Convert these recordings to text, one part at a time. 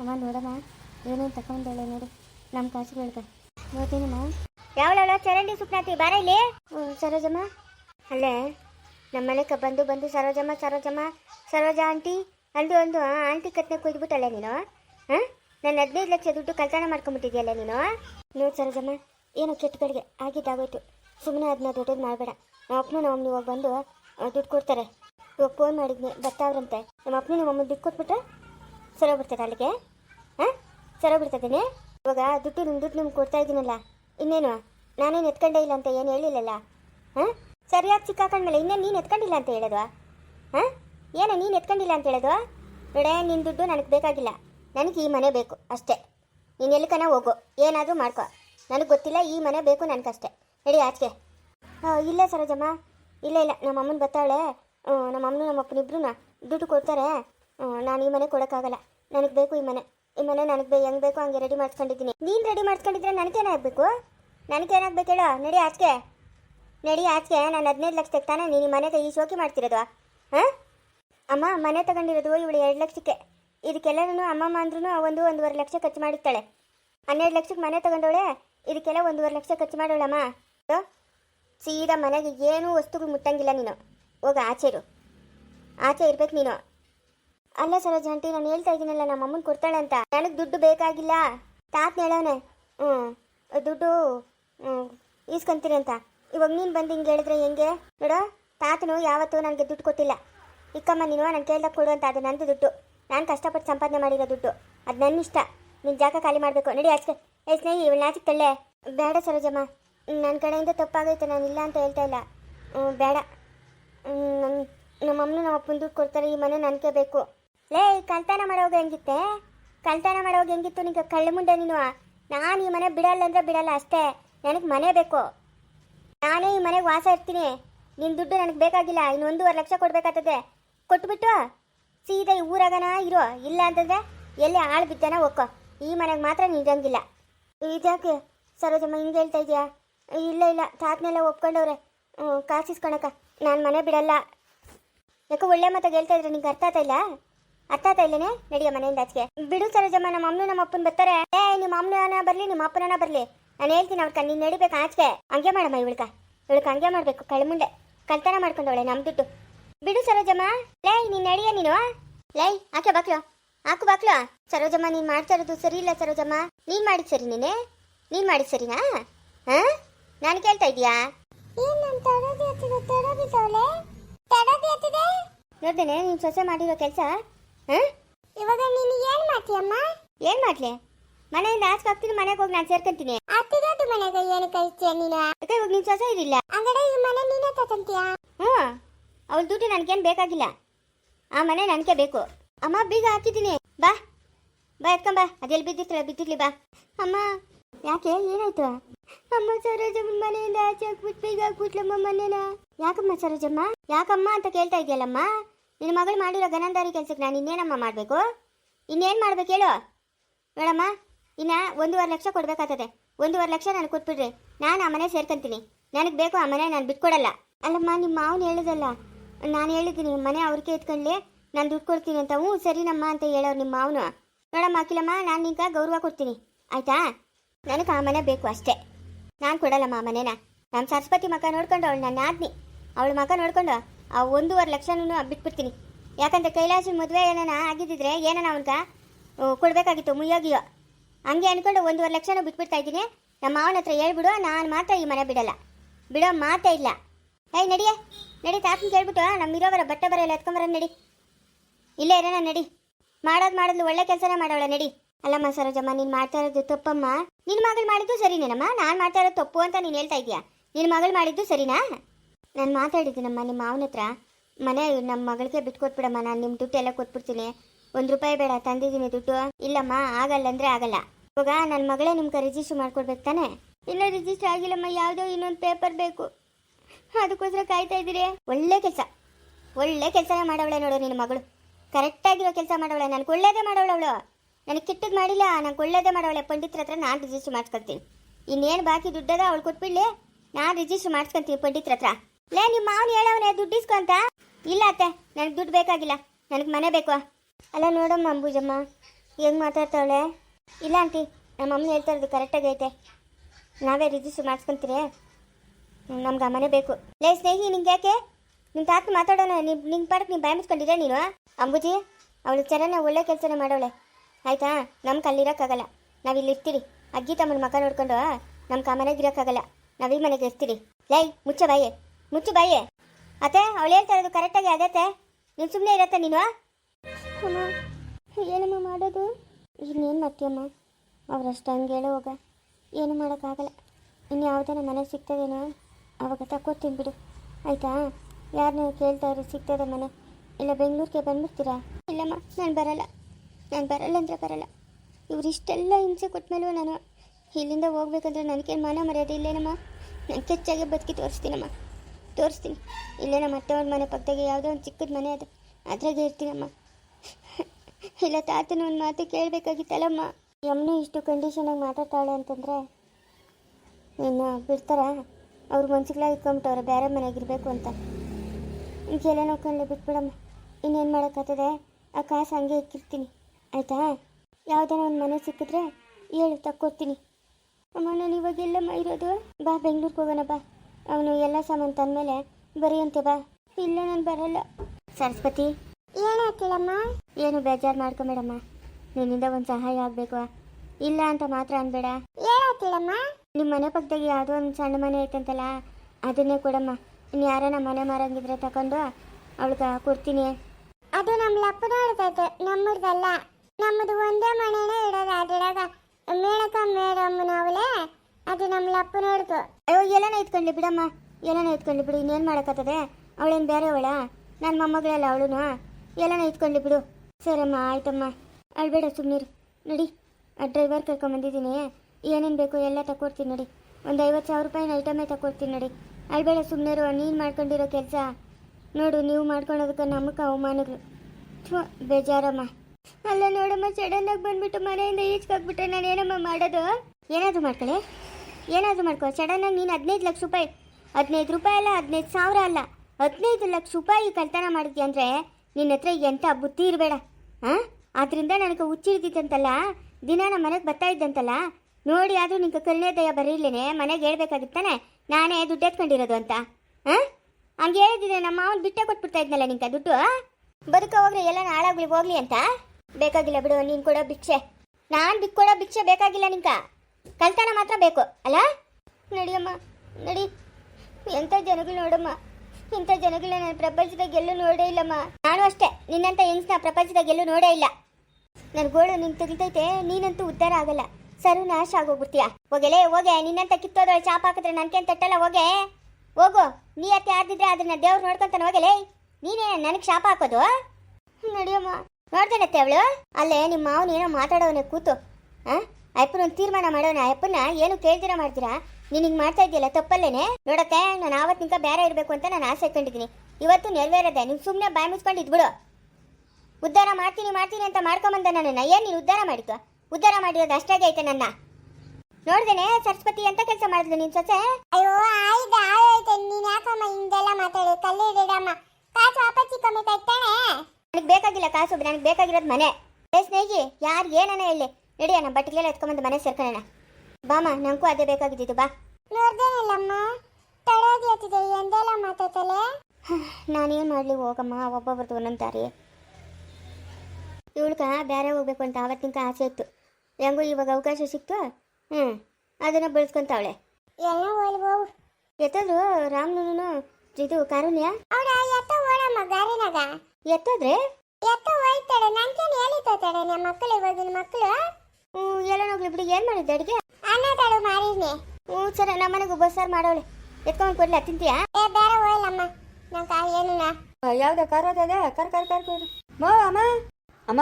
ಅಮ್ಮ ನೋಡಮ್ಮ ಏನೇನು ತಗೊಂಡೇಳೆ ನೋಡು. ನಮ್ಮ ಕಾಸುಗಳ್ಗೆ ನೋಡ್ತೀನಮ್ಮ ಯಾವಳ ಚರಂಡಿ ಸುಪ್ನಾತಿ ಬಾರ ಇಲ್ಲಿ? ಸರೋಜಮ್ಮ. ಅಲ್ಲೇ ನಮ್ಮ ಮನೆಗೆ ಬಂದು ಬಂದು ಸರೋಜಮ್ಮ ಸರೋಜಮ್ಮ ಸರೋಜ ಆಂಟಿ ಅಂದು ಒಂದು ಆಂಟಿ ಕತ್ನೆ ಕುಯ್ದ್ಬಿಟ್ಟಲ್ಲ ನೀನು? ಹಾಂ ನನ್ನ ಹದಿನೈದು ಲಕ್ಷ ದುಡ್ಡು ಕಳ್ತನ ಮಾಡ್ಕೊಂಬಿಟ್ಟಿದ್ಯಲ್ಲ ನೀನು? ನೋಡಿ ಸರೋಜಮ್ಮ ಏನೋ ಕೆಟ್ಟಗಳಿಗೆ ಆಗಿದ್ದಾಗೋಯ್ತು. ಸುಮ್ಮನೆ ಅದನ್ನ ದೊಡ್ಡದು ಮಾಡಬೇಡ. ನಮ್ಮ ಅಪ್ಪನೂ ನಮ್ಮ ಇವಾಗ ಬಂದು ದುಡ್ಡು ಕೊಡ್ತಾರೆ. ಇವಾಗ ಫೋನ್ ಮಾಡಿದ್ನಿ ಬರ್ತಾವ್ರಂತೆ. ನಮ್ಮ ಅಪ್ಪನೂ ನಮ್ಮ ಅಮ್ಮನ ದುಡ್ಡು ಕೊಟ್ಬಿಟ್ರೆ ಸರಿ ಬಿಡ್ತದೆ ಅಲ್ಲಿಗೆ. ಹಾಂ ಬಿಡ್ತಾ ಬಿಡ್ತದೇನೆ ಇವಾಗ ದುಡ್ಡು ದುಡ್ಡು ನಿಮ್ಗೆ ಕೊಡ್ತಾ ಇದ್ದೀನಲ್ಲ, ಇನ್ನೇನು? ನಾನೇನು ಎತ್ಕೊಂಡೇ ಇಲ್ಲ ಅಂತ ಏನು ಹೇಳಿಲ್ಲಲ್ಲ? ಹಾಂ ಸರಿಯಾಗಿ ಸಿಕ್ಕಾಕೊಂಡ್ಮೇಲೆ ಇನ್ನೇನು ನೀನು ಎತ್ಕೊಂಡಿಲ್ಲ ಅಂತ ಹೇಳೋದು? ಹಾಂ ಏನೋ ನೀನು ಎತ್ಕೊಂಡಿಲ್ಲ ಅಂತ ಹೇಳೋದು? ನೋಡೇ ನಿನ್ನ ದುಡ್ಡು ನನಗೆ ಬೇಕಾಗಿಲ್ಲ. ನನಗೆ ಈ ಮನೆ ಬೇಕು ಅಷ್ಟೇ. ನೀನು ಎಲ್ಲಿಕನ ಹೋಗು, ಏನಾದರೂ ಮಾಡ್ಕೊ. ನನಗೆ ಗೊತ್ತಿಲ್ಲ ಈ ಮನೆ ಬೇಕು ನನಗಷ್ಟೇ. ಹೇಳಿ ಆಚೆಗೆ. ಇಲ್ಲ ಸರೋಜಮ್ಮ. ಇಲ್ಲ ಇಲ್ಲ. ನಮ್ಮ ಅಮ್ಮನ ಬರ್ತಾಳೆ. ನಮ್ಮ ಅಮ್ಮನ ನಮ್ಮ ಅಪ್ಪನಿಬ್ರು ದುಡ್ಡು ಕೊಡ್ತಾರೆ. ನಾನು ಈ ಮನೆ ಕೊಡೋಕ್ಕಾಗಲ್ಲ. ನನಗೆ ಬೇಕು ಈ ಮನೆ. ಮನೆ ನನಗೆ ಹೆಂಗ್ ಬೇಕು ಹಂಗೆ ರೆಡಿ ಮಾಡ್ಸ್ಕೊಂಡಿದ್ದೀನಿ. ನೀನು ರೆಡಿ ಮಾಡ್ಕೊಂಡಿದ್ರೆ ನನಗೇನಾಗಬೇಕು ನನಗೇನಾಗಬೇಕು ಹೇಳು ನಡಿ ಆಚೆಗೆ. ನಡಿ ಆಚೆಗೆ. ನಾನು ಹದಿನೈದು ಲಕ್ಷ ತೆಗ್ತಾನೆ. ನೀನು ಮನೆ ಈ ಶೋಕಿ ಮಾಡ್ತಿರೋದು. ಹಾಂ? ಅಮ್ಮ, ಮನೆ ತಗೊಂಡಿರೋದು ಇವಳು ಎರಡು ಲಕ್ಷಕ್ಕೆ. ಇದಕ್ಕೆಲ್ಲರೂ ಅಮ್ಮಮ್ಮ ಅಂದ್ರೂ ಒಂದು ಒಂದೂವರೆ ಲಕ್ಷ ಖರ್ಚು ಮಾಡಿರ್ತಾಳೆ. ಹನ್ನೆರಡು ಲಕ್ಷಕ್ಕೆ ಮನೆ ತಗೊಂಡವಳೆ, ಇದಕ್ಕೆಲ್ಲ ಒಂದೂವರೆ ಲಕ್ಷ ಖರ್ಚು ಮಾಡೋಳಮ್ಮ. ಸೀದಾ ಮನೆಗೆ ಏನೂ ವಸ್ತುಗಳು ಮುಟ್ಟಂಗಿಲ್ಲ ನೀನು. ಹೋಗ, ಆಚೆ ಇರು. ಆಚೆ ಇರ್ಬೇಕು ನೀನು. ಅಲ್ಲ ಸರೋಜ ಆಂಟಿ, ನಾನು ಹೇಳ್ತಾ ಇದ್ದೀನಲ್ಲ, ನಮ್ಮ ಅಮ್ಮನ ಕೊಡ್ತಾಳೆ ಅಂತ. ನನಗೆ ದುಡ್ಡು ಬೇಕಾಗಿಲ್ಲ. ತಾತ ಹೇಳವನೆ ಹ್ಞೂ ದುಡ್ಡು ಈಸ್ಕೊಂತೀರಿ ಅಂತ. ಇವಾಗ ನೀನು ಬಂದು ಹಿಂಗೆ ಹೇಳಿದ್ರೆ ಹೆಂಗೆ? ನೋಡು, ತಾತನು ಯಾವತ್ತೂ ನನಗೆ ದುಡ್ಡು ಕೊಟ್ಟಿಲ್ಲ. ಇಕ್ಕಮ್ಮ, ನೀನು ನಾನು ಕೇಳ್ದಾಗ ಕೊಡು ಅಂತ, ಅದು ನಂದು ದುಡ್ಡು. ನಾನು ಕಷ್ಟಪಟ್ಟು ಸಂಪಾದನೆ ಮಾಡಿರೋ ದುಡ್ಡು. ಅದು ನನ್ನ ಇಷ್ಟ ನಿನ್ನ ಜಾಗ ಖಾಲಿ ಮಾಡಬೇಕು. ನಡಿ ಆಚೆ. ಏ ಸ್ನೇಹಿ, ಇವಳು ನಾಚಿಕ್ ತಳ್ಳೆ. ಬೇಡ ಸರೋಜಮ್ಮ. ನನ್ನ ಕಡೆಯಿಂದ ತಪ್ಪಾಗೈತೆ ನಾನು ಇಲ್ಲ ಅಂತ ಹೇಳ್ತಾ ಇಲ್ಲ. ಬೇಡ. ನಮ್ಮ ಅಮ್ಮನ ನಮ್ಮ ಅಪ್ಪನ ದುಡ್ಡು ಕೊಡ್ತಾರೆ, ಈ ಮನೆ ನನಗೆ ಬೇಕು. ಲೇ, ಕಳ್ತನ ಮಾಡೋಗ ಹೆಂಗಿತ್ತೆ? ಕಳ್ತನ ಮಾಡೋಗ ಹೆಂಗಿತ್ತು ನಿಂಗೆ ಕಳ್ಳ ಮುಂಡೆ ನೀನು? ನಾನು ಈ ಮನೆ ಬಿಡಲ್ಲ ಅಂದರೆ ಬಿಡಲ್ಲ ಅಷ್ಟೇ. ನನಗೆ ಮನೆ ಬೇಕು. ನಾನೇ ಈ ಮನೆಗೆ ವಾಸ ಇರ್ತೀನಿ. ನಿನ್ನ ದುಡ್ಡು ನನಗೆ ಬೇಕಾಗಿಲ್ಲ. ಇನ್ನು ಒಂದೂವರೆ ಲಕ್ಷ ಕೊಡಬೇಕಾಗ್ತದೆ. ಕೊಟ್ಬಿಟ್ಟು ಸೀದಾ ಈ ಊರಾಗನ ಇರೋ. ಇಲ್ಲ ಅಂತಂದರೆ ಎಲ್ಲಿ ಆಳು ಬಿದ್ದಾನ ಒಕ್ಕೋ. ಈ ಮನೆಗೆ ಮಾತ್ರ ನಿಂಗಂಗಿಲ್ಲ ಇದಕ್ಕೆ ಸರೋಜಮ್ಮ, ಹಿಂಗೆ ಹೇಳ್ತಾ ಇದೆಯಾ? ಇಲ್ಲ ಇಲ್ಲ. ತಾತನೆಲ್ಲ ಒಪ್ಕೊಂಡವ್ರೆ. ಕಾಸಿಸ್ಕೊಳಕ ನಾನು ಮನೆ ಬಿಡಲ್ಲ. ಯಾಕೆ ಒಳ್ಳೆ ಮಾತಾಗಿ ಹೇಳ್ತಾ ಇದ್ರೆ. ನಿಂಗೆ ಅರ್ಥ ಆಯ್ತಾ ಇಲ್ಲ? ಅರ್ಥ ಆಯ್ತಾ ಇಲ್ಲನೇ? ನಡಿಯ ಮನೆಯಿಂದ ಆಚೆಗೆ ಬಿಡು ಸರೋಜಮ್ಮ ನಮ್ಮ ಅಮ್ಮನ ನಮ್ಮ ಅಪ್ಪನ ಬರ್ತಾರೆ. ಏ ನಿಮ್ಮ ಅಮ್ಮನ ಬರಲಿ ನಿಮ್ಮ ಅಪ್ಪನ ಬರಲಿ. ನಾನು ಹೇಳ್ತೀನಿ ಅವ್ರಕ್ಕ ನೀನು ನಡಿಬೇಕು ಆಚೆಗೆ. ಹಂಗೆ ಮಾಡಮ್ಮ ಇವಳ್ಕ. ಇವಳ್ಕ ಹಂಗೆ ಮಾಡಬೇಕು ಕಳ್ಮುಂಡೆ ಕಳ್ತನ ಮಾಡ್ಕೊಂಡವಳೆ ನಮ್ಮ ದುಡ್ಡು. ಬಿಡು ಸರೋಜಮ್ಮ. ಲೇ ನೀನು ನಡಿಯ ನೀನು? ಲೈ ಆಕೆ ಬಾಕ್ಲು. ಹಾಕು ಬಾಕ್ಲು. ಸರೋಜಮ್ಮ ನೀನು ಮಾಡ್ತಾ ಇರೋದು ಸರಿ ಇಲ್ಲ ಸರೋಜಮ್ಮ? ನೀನು ಮಾಡಿದ್ ಸರಿ ನೀನೆ? ನೀನು ಮಾಡಿದ್ ಸರಿನಾ? ಹಾಂ? ನಾನು ಕೇಳ್ತಾ ಇದೀಯಾ ನೋಡ್ದೇನೆ ನೀನು ಸೊಸೆ ಮಾಡಿರೋ ಕೆಲಸ? ಇವಾಗ ನೀನು ಏನು ಮಾಡ್ತೀಯಮ್ಮ ಏನು ಮಾಡ್ಲಿ? ಮನೆಯಿಂದ ಆಚೆ ಹಾಕ್ತೀನಿ ಮನೆಗೆ ಹೋಗಿ ನಾನು ಸೇರ್ಕೊಂತೀನಿ. ಅತ್ತಿರೋದು ಮನೆಗೆ ಏನು ಕಳಿಸ್ತೀಯ ನೀನು? ಅದೇ ಇವಾಗ ನಿನ್ ಸೊಸೆ ಇರಿಲ್ಲ ಹಂಗಾರೆ ಈ ಮನೆ ನೀನೇ ತಗೊಂತೀಯ ಹ್ಞೂ. ಅವಳ ದುಡ್ಡು ನನಗೇನು ಬೇಕಾಗಿಲ್ಲ. ಆ ಮನೆ ನನಗೆ ಬೇಕು. ಅಮ್ಮ ಬೀಗ ಹಾಕಿದ್ದೀನಿ. ಬಾ. ಬಾ ಎತ್ಕೊಂಬಾ ಅದೆಲ್ಲಿ ಬಿದ್ದಿರ್ತಲ್ಲ ಬಿದ್ದಿರ್ಲಿ ಬಾ. ಅಮ್ಮ ಯಾಕೆ? ಏನಾಯ್ತು? ಅಮ್ಮ ಸರೋಜಮ್ಮ ಮನೆಯಿಂದ ಆಚೆ ಹಾಕ್ಬಿಟ್ಟು ಬೀಗ ಹಾಕ್ಬಿಟ್ಲಮ್ಮ ಮನೇನ? ಯಾಕಮ್ಮ ಸರೋಜಮ್ಮ? ಯಾಕಮ್ಮ ಅಂತ ಕೇಳ್ತಾ ಇದೆಯಲ್ಲಮ್ಮ? ನಿನ್ನ ಮಗಳು ಮಾಡಿರೋ ಗನಂದಾರಿ ಕೆಲ್ಸಕ್ಕೆ ನಾನು ಇನ್ನೇನಮ್ಮ ಮಾಡಬೇಕು? ಇನ್ನೇನು ಮಾಡ್ಬೇಕು ಹೇಳು? ಮೇಡಮ್ಮ ಇನ್ನ ಒಂದೂವರೆ ಲಕ್ಷ ಕೊಡ್ಬೇಕಾಗ್ತದೆ. ಒಂದೂವರೆ ಲಕ್ಷ ನಾನು ಕೊಟ್ಬಿಡ್ರಿ. ನಾನು ಆ ಮನೆ ಸೇರ್ಕೊಂತೀನಿ. ನನಗೆ ಬೇಕು ಆ ಮನೆ ನಾನು ಬಿಟ್ಕೊಡಲ್ಲ. ಅಲ್ಲಮ್ಮ ನಿಮ್ಮ ಮಾವನ ಹೇಳಿದಲ್ಲ. ನಾನು ಹೇಳಿದ್ದೀನಿ, ಮನೆ ಅವ್ರಿಗೆ ಎತ್ಕೊಂಡ್ಲಿ ನಾನು ದುಡ್ಡು ಕೊಡ್ತೀನಿ ಅಂತ. ಹ್ಞೂ, ಸರಿನಮ್ಮ ಅಂತ ಹೇಳೋರು ನಿಮ್ಮ ಮಾವನು. ನೋಡಮ್ಮ, ಅಖಿಲಮ್ಮ, ನಾನು ನಿಂಗೆ ಗೌರವ ಕೊಡ್ತೀನಿ. ಆಯ್ತಾ? ನನಗೆ ಆ ಮನೆ ಬೇಕು ಅಷ್ಟೇ. ನಾನು ಕೊಡಲ್ಲಮ್ಮ ಆ ಮನೆನ. ನಮ್ಮ ಸರಸ್ವತಿ ಮಕ್ಕ ನೋಡ್ಕೊಂಡು ಅವಳು ನನ್ನ ಆದ್ನಿ ಅವಳ ಮಕ್ಕ ನೋಡ್ಕೊಂಡು ಆ ಒಂದೂವರೆ ಲಕ್ಷನೂ ಬಿಟ್ಬಿಡ್ತೀನಿ. ಯಾಕಂದರೆ ಕೈಲಾಸಿ ಮದುವೆ ಏನಾನ ಆಗಿದ್ದಿದ್ರೆ ಏನಾನ ಅವನ್ಕ ಕೊಡಬೇಕಾಗಿತ್ತು ಮುಯ್ಯೋಗಿಯೋ. ಹಂಗೆ ಅಂದ್ಕೊಂಡು ಒಂದೂವರೆ ಲಕ್ಷನೂ ಬಿಟ್ಬಿಡ್ತಾ ಇದ್ದೀನಿ. ನಮ್ಮ ಮಾವನ ಹತ್ರ ಹೇಳ್ಬಿಡು, ನಾನು ಮಾತ್ರ ಈ ಮನೆ ಬಿಡಲ್ಲ. ಬಿಡೋ ಮಾತೇ ಇಲ್ಲ. ಏಯ್, ನಡಿಯೇ. ನಡಿ, ತಾತನ ಕೇಳ್ಬಿಟ್ಟು ನಮ್ಮ ಇರೋವರ ಬಟ್ಟೆ ಬರ ಎಲ್ಲ ಎತ್ಕೊಂಬರ ನಡಿ. ಇಲ್ಲೇ ಇರೋಣ ನಡಿ. ಮಾಡೋದು ಮಾಡಿದ್ಲು ಒಳ್ಳೆ ಕೆಲಸನೇ ಮಾಡೋಳ, ನಡಿ. ಅಲ್ಲಮ್ಮ ಸರೋಜಮ್ಮ, ನೀನು ಮಾಡ್ತಾ ಇರೋದು ತಪ್ಪಮ್ಮ. ನಿನ್ನ ಮಗಳು ಮಾಡಿದ್ದು ಸರಿನೇನಮ್ಮ? ನಾನು ಮಾಡ್ತಾ ಇರೋದು ತಪ್ಪು ಅಂತ ನೀನು ಹೇಳ್ತಾ ಇದೀಯಾ ನಿನ್ನ ಮಗಳು ಮಾಡಿದ್ದು ಸರಿನಾ? ನಾನು ಮಾತಾಡಿದ್ದೀನಮ್ಮ ನಿಮ್ಮ ಮಾವನ ಹತ್ರ. ಮನೆ ನಮ್ಮ ಮಗಳಿಗೆ ಬಿಟ್ಕೊಟ್ಬಿಡಮ್ಮ ನಾನು ನಿಮ್ಮ ದುಡ್ಡು ಎಲ್ಲ ಕೊಟ್ಬಿಡ್ತೀನಿ. ಒಂದು ರೂಪಾಯಿ ಬೇಡ, ತಂದಿದ್ದೀನಿ ದುಡ್ಡು. ಇಲ್ಲಮ್ಮ, ಆಗಲ್ಲ ಅಂದರೆ ಆಗಲ್ಲ. ಇವಾಗ ನನ್ನ ಮಗಳೇ ನಿಮ್ಗೆ ರಿಜಿಸ್ಟ್ರ್ ಮಾಡ್ಕೊಡ್ಬೇಕು ತಾನೆ? ಇನ್ನೂ ರಿಜಿಸ್ಟರ್ ಆಗಿಲ್ಲಮ್ಮ, ಯಾವುದೋ ಇನ್ನೊಂದು ಪೇಪರ್ ಬೇಕು. ಅದಕ್ಕೋಸ್ಕರ ಕಾಯ್ತಾ ಇದ್ದೀರಿ. ಒಳ್ಳೆ ಕೆಲಸ. ಒಳ್ಳೆ ಕೆಲಸನೇ ಮಾಡವಳೆ ನೋಡು ನಿನ್ನ ಮಗಳು. ಕರೆಕ್ಟಾಗಿರೋ ಕೆಲಸ ಮಾಡವಳೆ. ನನಗೆ ಒಳ್ಳೇದೇ ಮಾಡವಳೆ ಅವಳು. ನನಗೆ ಕೆಟ್ಟದ್ದು ಮಾಡಿಲ್ಲ ನನಗೆ ಒಳ್ಳೇದೇ ಮಾಡವಳೆ. ಪಂಡಿತರ ಹತ್ರ ನಾನು ರಿಜಿಸ್ಟರ್ ಮಾಡ್ಕೊಳ್ತೀನಿ ಇನ್ನೇನು ಬಾಕಿ ದುಡ್ಡದ ಅವಳು ಕೊಟ್ಬಿಡ್ಲಿ? ನಾನು ರಿಜಿಸ್ಟರ್ ಮಾಡಿಸ್ಕೊಂತೀನಿ ಪಂಡಿತರ ಹತ್ರ. ಲೇ ನಿಮ್ಮ ಮಾವನ ಹೇಳವನೇ, ದುಡ್ಡು ಇಸ್ಕೊ ಅಂತ? ಇಲ್ಲ ಅತ್ತೆ, ನನಗೆ ದುಡ್ಡು ಬೇಕಾಗಿಲ್ಲ. ನನಗೆ ಮನೆ ಬೇಕು ಅಲ್ಲ, ನೋಡಮ್ಮ ಅಂಬುಜಮ್ಮ. ಹೆಂಗೆ ಮಾತಾಡ್ತಾವಳೆ? ಇಲ್ಲ ಆಂಟಿ ನಮ್ಮ ಅಮ್ಮನ ಹೇಳ್ತಾ ಇರೋದು ಕರೆಕ್ಟಾಗಿ ಐತೆ. ನಾವೇ ರಿಜಿಸ್ಟರ್ ಮಾಡ್ಸ್ಕೊಂತೀರಿ? ನಮ್ಗೆ ಆ ಮನೆ ಬೇಕು. ಲೇ, ಸ್ನೇಹಿ, ನಿಂಗೆ ಯಾಕೆ? ನಿಮ್ಮ ತಾತ ಮಾತಾಡೋಣ ನಿಮ್ಮ ನಿಂಗೆ ಪಾಡಕ್ಕೆ ನೀವು ಮುಚ್ಕೊಂಡಿದ್ದೆ ನೀನು? ಅಂಬುಜಿ, ಅವಳು ಚೆನ್ನಾಗಿ ಒಳ್ಳೆ ಕೆಲಸನೇ ಮಾಡೋಳೆ. ಆಯ್ತಾ? ನಮ್ಗೆ ಅಲ್ಲಿರೋಕ್ಕಾಗಲ್ಲ ನಾವು ಇಲ್ಲಿ ಇರ್ತೀರಿ. ಅಜ್ಜಿ ತಮ್ಮನ ಮಕ್ಕ ನೋಡ್ಕೊಂಡು, ನಮ್ಗೆ ಆ ಮನೆಗೆ ಇರೋಕ್ಕಾಗಲ್ಲ. ನಾವು ಮನೆಗೆ ಇರ್ತೀರಿ. ಲೈ, ಮುಚ್ಚ ಬಾಯಿ. ಮುಚ್ಚು ಬಾಯಿ. ಅತ್ತೆ, ಅವಳು ಹೇಳ್ತಾ ಇರೋದು ಕರೆಕ್ಟಾಗಿ ಆಗತ್ತೆ. ನೀನು ಸುಮ್ಮನೆ ಇರತ್ತ ನೀನು? ಅಮ್ಮ, ಏನಮ್ಮ ಮಾಡೋದು? ಇನ್ನೇನು ಮಾಡ್ತೀಯಮ್ಮ ಅವರಷ್ಟು ಹಂಗೆ ಹೇಳೋ ಹೋಗ ಏನು ಮಾಡೋಕ್ಕಾಗಲ್ಲ. ಇನ್ನು ಯಾವುದನ್ನ ಮನೆ ಸಿಗ್ತದೇನೋ? ಅವಾಗ ತಕ್ಕೋತೀನಿ ಬಿಡು. ಆಯಿತಾ? ಯಾರನ್ನ ಕೇಳ್ತಾ ಇರೋ ಸಿಗ್ತದೆ ಮನೆ. ಇಲ್ಲ ಬೆಂಗಳೂರಿಗೆ ಬಂದ್ಬಿಡ್ತೀರಾ? ಇಲ್ಲಮ್ಮ, ನಾನು ಬರಲ್ಲ. ನಾನು ಬರಲ್ಲ ಅಂದರೆ ಬರಲ್ಲ. ಇವ್ರು ಇಷ್ಟೆಲ್ಲ ಹಿಂಸೆ ಕೊಟ್ಟಮೇಲೂ ನಾನು. ಇಲ್ಲಿಂದ ಹೋಗ್ಬೇಕಂದ್ರೆ ನನಗೇನು ಮಾನ ಮರ್ಯಾದೆ ಇಲ್ಲೇನಮ್ಮ? ನಾನು ಕೆಚ್ಚಾಗಿ ಬದುಕಿ ತೋರಿಸ್ತೀನಮ್ಮ. ತೋರಿಸ್ತೀನಿ. ಇಲ್ಲೇ ನಮ್ಮ ಅತ್ತೆ ಅವ್ರ ಮನೆ ಪಕ್ಕದಾಗೆ ಯಾವುದೋ ಒಂದು ಚಿಕ್ಕದ ಮನೆ ಅದು. ಅದ್ರಾಗೆ ಇರ್ತೀನಮ್ಮ. ಇಲ್ಲ, ತಾತನ ಒಂದು ಮಾತು ಕೇಳಬೇಕಾಗಿತ್ತಲ್ಲಮ್ಮ. ಯಮ್ನು ಇಷ್ಟು ಕಂಡೀಷನಾಗಿ ಮಾತಾಡ್ತಾಳೆ ಅಂತಂದರೆ, ಇನ್ನು ಬಿಡ್ತಾರ? ಅವ್ರು ಮನ್ಸಿಗ್ಲಾಗ ಇಟ್ಕೊಂಬಿಟ್ಟವ್ರೆ ಬೇರೆ ಮನೆಗಿರಬೇಕು ಅಂತ. ಈಗೆಲ್ಲ ನೋಡ್ಕೊಂಡ್ಲೆ ಬಿಟ್ಬಿಡಮ್ಮ. ಇನ್ನೇನು ಮಾಡೋಕ್ಕಾಗ್ತದೆ? ಆ ಕಾಸು ಹಂಗೆ ಇಕ್ಕಿರ್ತೀನಿ. ಆಯಿತಾ? ಯಾವುದಾರ ಒಂದು ಮನೆ ಸಿಕ್ಕಿದ್ರೆ ಹೇಳು, ತಕ್ಕೊಡ್ತೀನಿ. ಅಮ್ಮ, ನಾನು ಇವಾಗ ಎಲ್ಲಮ್ಮ ಇರೋದು. ಬಾ, ಬೆಂಗ್ಳೂರಿಗೆ ಹೋಗೋಣ, ಬಾ. ಅವನು ಎಲ್ಲ ಸಾಮಾನು ತಂದ್ಮೇಲೆ ಬರಿ ಅಂತೆ ಬಾ. ಇಲ್ಲ ನಾನು ಬರಲ್ಲ. ಸರಸ್ವತಿ. ಏನಾಗ್ತಿಲ್ಲಮ್ಮ ಏನು ಬೇಜಾರು ಮಾಡ್ಕೊಂಬೇಡಮ್ಮ ನಿನ್ನಿಂದ ಒಂದು ಸಹಾಯ ಆಗಬೇಕು. ಇಲ್ಲ ಅಂತ ಮಾತ್ರ ಅನ್ಬೇಡ. ಏನಾಗ್ತಿಲ್ಲಮ್ಮ ನಿಮ್ಮ ಮನೆ ಪಕ್ಕದಾಗ ಯಾವುದೋ ಒಂದು ಸಣ್ಣ ಮನೆ ಐತಂತಲ್ಲ ಅದನ್ನೇ ಕೊಡಮ್ಮ. ಇನ್ನು ಯಾರನ್ನ ಮನೆ ಮಾರಂಗಿದ್ರೆ ತಗೊಂಡು ಅವಳಿಗೆ ಕೊಡ್ತೀನಿ. ಅದು ನಮ್ಮ ಲಪ್ಪನವ್ರದ್ದು ನಮ್ಮದಲ್ಲ ನಮ್ಮದು ಒಂದೇ ಮನೆನೇ ಇಡೋದು ಅದ್ರಾಗ ಮೇಳಕ ಮೇಡಮ್ಮನವಳೆ. ಅದು ನಮ್ಮ ಲಪ್ಪನವ್ರದ್ದು ಅಯ್ಯೋ ಎಲ್ಲನ ಇತ್ಕೊಂಡ್ಲಿ ಬಿಡಮ್ಮ. ಎಲ್ಲನ ಇತ್ಕೊಂಡ್ಲಿ ಬಿಡು, ಇನ್ನೇನು ಮಾಡೋಕ್ಕತ್ತದೆ ಅವಳೇನು ಬೇರೆ ಅವಳ ನನ್ನ ಮೊಮ್ಮಗಳಲ್ಲ ಅವಳು ಎಲ್ಲನ ಇತ್ಕೊಂಡ್ಲಿ ಬಿಡು. ಸರಮ್ಮ ಆಯ್ತಮ್ಮ. ಅಳ್ಬೇಡ ಸುಮ್ಮನಿರು ನಡಿ, ಆ ಡ್ರೈವರ್ ಕರ್ಕೊಂಬಂದಿದ್ದೀನಿ ಏನೇನು ಬೇಕು ಎಲ್ಲ ತಕೊಡ್ತೀನಿ ನೋಡಿ. ಒಂದು ಐವತ್ತು ಸಾವಿರ ರೂಪಾಯಿನ ಐಟಮೇ ತಕೊಡ್ತೀನಿ ನೋಡಿ. ಅಳ್ಬೇಡ ಸುಮ್ಮನಿರು ನೀನು ಮಾಡ್ಕೊಂಡಿರೋ ಕೆಲಸ. ನೋಡು, ನೀವು ಮಾಡ್ಕೊಳೋದಕ್ಕೆ ನಮಗೆ ಅವಮಾನಗಳು. ಥು, ಬೇಜಾರಮ್ಮ. ಅಲ್ಲ ನೋಡಮ್ಮ ಸಡನ್ನಾಗಿ ಬಂದ್ಬಿಟ್ಟು ಮನೆಯಿಂದ ಈಚ್ಕಾಗ್ಬಿಟ್ರೆ ನಾನು ಏನಮ್ಮ ಮಾಡೋದು? ಏನಾದರೂ ಮಾಡ್ಕೊಳ್ಳಿ. ಏನಾದರೂ ಮಾಡ್ಕೋ. ಸಡನ್ನಾಗಿ ನೀನು ಹದಿನೈದು ಲಕ್ಷ ರೂಪಾಯಿ, ಹದಿನೈದು ರೂಪಾಯಿ ಅಲ್ಲ, ಹದಿನೈದು ಸಾವಿರ ಅಲ್ಲ, ಹದಿನೈದು ಲಕ್ಷ ರೂಪಾಯಿ ಕಳ್ತನ ಮಾಡಿದ್ಯ ಅಂದರೆ ನಿನ್ನ ಹತ್ರ ಎಂಥ ಬುದ್ಧಿ ಇರಬೇಡ. ಹಾಂ ಆದ್ದರಿಂದ ನನಗೆ ಹುಚ್ಚಿಡ್ದಿದ್ದಂತಲ್ಲ, ದಿನ ನಮ್ಮ ಮನೆಗೆ ಬರ್ತಾ ಇದ್ದಂತಲ್ಲ, ನೋಡಿ ಆದರೂ ನಿಂಗೆ ಕರುಣೆ ದಯ ಬರೀಲೇನೆ, ಮನೆಗೆ ಹೇಳ್ಬೇಕಾಗಿತ್ತಾನೆ ನಾನೇ ದುಡ್ಡು ಎತ್ಕೊಂಡಿರೋದು ಅಂತ. ಹಾಂ ಹಂಗೆ ಹೇಳಿದ್ರೆ ನಮ್ಮ ಮಾವನ್ ಬಿಟ್ಟೆ ಕೊಟ್ಬಿಡ್ತಾ ಇದ್ನಲ್ಲ ನಿಂಗೆ ದುಡ್ಡು? ಬದುಕ ಹೋಗ್ರಿ ಎಲ್ಲ ಹಾಳಾಗ್ಲಿ ಹೋಗ್ಲಿ ಅಂತ. ಬೇಕಾಗಿಲ್ಲ ಬಿಡು, ನೀನು ಕೊಡೋ ಭಿಕ್ಷೆ. ನಾನು ಬಿಕ್ಕೊಡೋ ಭಿಕ್ಷೆ ಬೇಕಾಗಿಲ್ಲ ನಿಂಕ ಕಲ್ತನ ಮಾತ್ರ ಬೇಕು, ಅಲ್ಲ? ನಡಿಯಮ್ಮ, ನಡಿ. ಎಂಥ ಜನಗಳು ನೋಡಮ್ಮ? ಇಂಥ ಜನಗಳನ್ನ ನಾನು ಪ್ರಪಂಚದಾಗ ಎಲ್ಲೂ ನೋಡೇ ಇಲ್ಲಮ್ಮ. ನಾನು ಅಷ್ಟೇ, ನಿನ್ನಂಥ ಹೆಂಗ್ಸ್ನ ಪ್ರಪಂಚದಾಗ ಎಲ್ಲೂ ನೋಡೇ ಇಲ್ಲ. ನನ್ನ ಗೋಳು ನಿನ್ ತೆಗಿತೈತೆ, ನೀನಂತೂ ಉದ್ಧಾರ ಆಗಲ್ಲ. ಸರು ನಾಶ ಆಗೋಗ್ಬಿಡ್ತೀಯ. ಹೋಗಲೆ, ಹೋಗೆ ನಿನ್ನಂತ ಕಿತ್ತೋದ್ರೆ ಚಾಪ್ ಹಾಕಿದ್ರೆ ನನ್ಕೇನು ತಟ್ಟಲ್ಲ, ಹೋಗೆ. ಹೋಗು, ನೀ ಅತ್ತೆ ಆಡ್ದಿದ್ರೆ ಅದನ್ನ ದೇವ್ರು ನೋಡ್ಕೊಂತಾನೆ ಹೋಗಲೇ. ನೀನೇ ನನಗೆ ಶಾಪ ಹಾಕೋದು? ನಡಿಯಮ್ಮ, ನೋಡ್ದೇನತ್ತೆ ಅವಳು? ಅಲ್ಲೇ ನಿಮ್ಮ ಮಾವನ ಏನೋ ಮಾತಾಡೋನೆ ಕೂತು, ಆ? ಅಯ್ಯಪ್ಪನ ಒಂದು ತೀರ್ಮಾನ ಮಾಡೋಣ. ಅಯ್ಯಪ್ಪನ ಏನು ಕೇಳ್ತೀರಾ ಮಾಡ್ತೀರಾ? ನೀನು ಹಿಂಗೆ ಮಾಡ್ತಾ ಇದೆಯಲ್ಲ ತಪ್ಪಲ್ಲೇನೆ? ನೋಡತ್ತೆ ನಾನು ಆವತ್ತು ನಿಂಕ ಬೇರೆ ಇರಬೇಕು ಅಂತ ನಾನು ಆಸೆ ಇಟ್ಕೊಂಡಿದ್ದೀನಿ. ಇವತ್ತು ನೆರವೇರದೆ ನೀನು ಸುಮ್ಮನೆ ಬಾಯಿ ಮುಚ್ಕೊಂಡು ಇದ್ಬಿಡು ಉದ್ಧಾರ ಮಾಡ್ತೀನಿ ಮಾಡ್ತೀನಿ ಅಂತ ಮಾಡ್ಕೊಂಬಂದ ನನ್ನ ಏನು ನೀನು ಉದ್ಧಾರ ಮಾಡಿಕೊ ಉದ್ಧಾರ ಮಾಡಿರೋದು ಅಷ್ಟಾಗೆ ಐತೆ ನನ್ನ. ನೋಡ್ದೇನೆ ಸರಸ್ವತಿ ಅಂತ ಕೆಲಸ ಮಾಡಿದ್ಲು ನಿನ್ ಸೊಸೆ? ಅಯ್ಯೋ ಆಯ್ದ ಆಯ್ತು. ನೀನ್ ಯಾಕಮ್ಮ ಹಿಂಗೆಲ್ಲ ಮಾತಾಡಿ? ಕಲ್ಲಿಡಮ್ಮ ಕಾಸು ವಾಪಸ್ ಕಮ್ಮಿ ಕಟ್ತಾನೆ ನನಗೆ ಬೇಕಾಗಿಲ್ಲ ಕಾಸು ನನಗೆ ಬೇಕಾಗಿರೋದು ಮನೆ. ಸ್ನೇಹಿ ಯಾರು ಏನನ ಹೇಳಿ? ನಡಿ ಅಣ್ಣ ಬಟ್ಟೆಗೆಲ್ಲ ಎತ್ಕೊಂಬಂದು ಮನೆ ಸೇರ್ಕೊಳ್ಳೋಣ. ಬಾಮ ನಂಗೂ ಅದೇ ಬೇಕಾಗಿದ್ದಿದ್ದು ಬಾ. ನೋಡ್ದೇನಲ್ಲಮ್ಮ ತಡೋದಿ ಹತ್ತಿದೆ ಎಂದೆಲ್ಲ ಮಾತಾಡ್ತಲೆ ನಾನೇನು ಮಾಡಲಿ ಹೋಗಮ್ಮ ಒಬ್ಬೊಬ್ರದ್ದು ಒಂದೊಂದು ದಾರಿ. ಇವಳ್ಕ ಬೇರೆ ಹೋಗ್ಬೇಕು ಅಂತ ಆವತ್ತಿನ ಆಸೆ ಇತ್ತು. ಹೆಂಗೋ ಇವಾಗ ಅವಕಾಶ ಸಿಕ್ತು ಹ್ಞೂ ಅದನ್ನು ಬೆಳೆಸ್ಕೊಂತಾವಳೆ. ಎಲ್ಲ ಹೋಲ್ ಹೋಗು. ಎತ್ತದ್ರು ರಾಮ್ನು ಇದು ಕಾರುಣ್ಯ? ಅವ್ರ ಎತ್ತ ಓಡಮ್ಮ ಗಾರಿನಾಗ. ಎತ್ತದ್ರೆ? ಎತ್ತ ಹೋಯ್ತಾಳೆ ನನ್ಕೇನು ಹೇಳಿತಾಳೆ ನಮ್ಮ ಮಕ್ಕಳು ಇವಾಗಿನ ಮಕ್ಕಳು? ಹ್ಞೂ ಎಲ್ಲ ಹೋಗ್ಲಿ ಬಿಡಿ ಏನು ಮಾಡಿದ್ದೆ ಅಡಿಗೆ? ಅನ್ನ ತಾಳು ಮಾರಿದ್ನೆ ಹ್ಞೂ ಸರಿ ನಮ್ಮ ಮನೆಗೆ ಬಸ್ಸಾರು ಮಾಡೋಳೆ ಎತ್ಕೊಂಡು ಕೊಡ್ಲ ತಿಂತೀಯಾ? ಏ ಬೇರೆ ಹೋಯ್ಲಮ್ಮ. ನಂಗೆ ಏನುನ ಯಾವ್ದು ಕಾರ್ ಕರ್ ಕರ್ ಕರ್ ಕೊಡು. ಮೋ ಅಮ್ಮ. ಅಮ್ಮ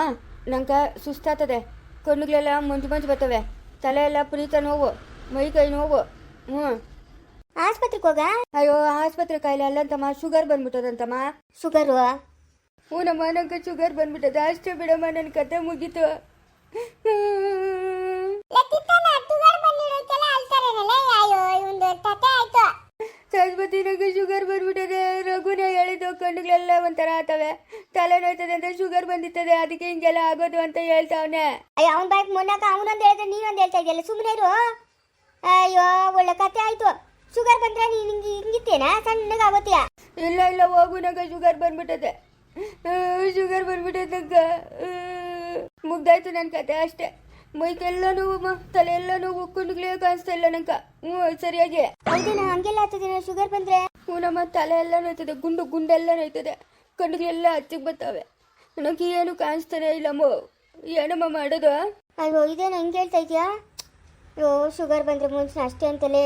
ನಂಗೆ ಸುಸ್ತಾತದೆ ಕಣ್ಣುಗಳೆಲ್ಲ ಮಂಜು ಮಂಜು ಬರ್ತವೆ. ತಲೆ ಎಲ್ಲ ಪುನೀತ ನೋವು ಮೈ ಕೈ ನೋವು. ಹ್ಞೂ. ಆಸ್ಪತ್ರೆಗೆ ಹೋಗ? ಅಯ್ಯೋ ಆಸ್ಪತ್ರೆ ಕಾಯಿಲೆ ಅಲ್ಲಂತಮ್ಮ ಶುಗರ್ ಬಂದ್ಬಿಟ್ಟದಂತಮ್ಮ. ಶುಗರು? ಹ್ಞೂ ನಮ್ಮ ನಂಗೆ ಶುಗರ್ ಬಂದ್ಬಿಟ್ಟದ. ಅಷ್ಟೇ ಬಿಡಮ್ಮ ನನ್ನ ಕತೆ ಮುಗೀತು. ಲೆಕ್ಕಿತ್ತಾನ ತುಗಾರ್ ಬಂದಿರೋಕ್ಕೆಲ್ಲ ಅಳ್ತಾರೇನಲ್ಲ? ಅಯ್ಯೋ ಇವಂದು ತತೆ ಆಯ್ತು. ಸರಸ್ವತಿ ನಂಗೆ ಶುಗರ್ ಬಂದ್ಬಿಟ್ಟದೆ ರಘುನ ಹೇಳಿದ್ದು ಕಣ್ಣುಗಳೆಲ್ಲ ಒಂಥರ ಆತವೆ ತಲೆ ನೋಯ್ತದೆ ಅಂತ ಶುಗರ್ ಬಂದಿತ್ತದೆ ಅದಕ್ಕೆ ಹಿಂಗೆಲ್ಲ ಆಗೋದು ಅಂತ ಹೇಳ್ತಾವನೆ. ಅಯ್ಯೋ ಅವನ ಬಾಯ್ಗೆ ಮೊನ್ನಕ ಅವನೊಂದು ಹೇಳಿದ್ರೆ ನೀನೊಂದು ಹೇಳ್ತಾ ಇದೆಯಲ್ಲ ಸುಮ್ಮನೆ ಇರು. ಅಯ್ಯೋ ಒಳ್ಳೆ ಕತೆ ಆಯ್ತು. ಶುಗರ್ ಬಂದ್ರೆ ನೀನು ಹಿಂಗೆ ಹಿಂಗಿತ್ತೇನಾ? ಸಣ್ಣಗೆ ಆಗೋತೀಯ ಇಲ್ಲ ಇಲ್ಲ ಹೋಗುನಾಗ ನಂಗೆ ಶುಗರ್ ಬಂದ್ಬಿಟ್ಟದೆ. ಶುಗರ್ ಬಂದ್ಬಿಟ್ಟದೆ ನಂಗ. ಮುಗ್ದಾಯ್ತು ನನ್ನ ಕತೆ ಅಷ್ಟೇ. ಮೈಕೆಲ್ಲ ನೋವು ತಲೆ ಎಲ್ಲ ನೋವು ಕುಂಡ್ಗಳೇ ಕಾಣಿಸ್ತಾ ಇಲ್ಲ ನನ್ಕ ಹ್ಮ್ ಸರಿಯಾಗಿ ಹೌದೇನಾ ಹಂಗೆಲ್ಲ ಆಗ್ತದೇನೋ ಶುಗರ್ ಬಂದ್ರೆ? ನಮ್ಮ ತಲೆ ಎಲ್ಲ ನೋಯ್ತದೆ ಗುಂಡು ಗುಂಡೆಲ್ಲ ನೋಯ್ತದೆ. ಕಣ್ಣುಗಳೆಲ್ಲ ಹಚ್ಚಿಗೆ ಬರ್ತಾವೆ. ನನಗೆ ಏನು ಕಾಣಿಸ್ತಾನೆ ಇಲ್ಲಮ್ಮ ಏನಮ್ಮ ಮಾಡೋದು? ಅಯ್ಯೋ ಇದೇನು ಹಂಗೆ ಹೇಳ್ತಾ ಇದೆಯಾ? ಅಯ್ಯೋ ಶುಗರ್ ಬಂದ್ರೆ ಮುಂಚೆ ಅಷ್ಟೇ ಅಂತಲೇ.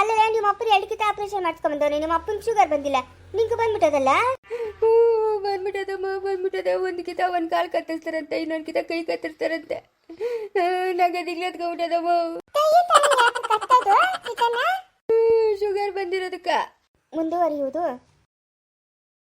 ಅಲ್ಲ ನಿಮ್ಮ ಅಪ್ಪನ ಎರಡು ಕಿತ ಆಪರೇಷನ್ ಮಾಡಿಸ್ಕೊಂಬಂದವ್ರೆ ನಿಮ್ಮ ಅಪ್ಪನ ಶುಗರ್ ಬಂದಿಲ್ಲ. ನಿಂಗೆ ಬಂದ್ಬಿಟ್ಟದಲ್ಲ? ಹ್ಞೂ ಬಂದ್ಬಿಟ್ಟದಮ್ಮ ಬಂದ್ಬಿಟ್ಟದ. ಒಂದು ಕಿತ ಒಂದು ಕಾಲು ಕತ್ತರಿಸ್ತಾರಂತೆ ಇನ್ನೊಂದು ಕಿತ ಕೈ ಕತ್ತರಿಸ್ತಾರಂತೆ. ನಂಗೆ ದಿಗ್ಲತ್ಕೊಂಡ್ಬಿಟ್ಟದಮ್ಮ ಶುಗರ್ ಬಂದಿರೋದಕ್ಕ. ಮುಂದುವರಿಯುವುದು?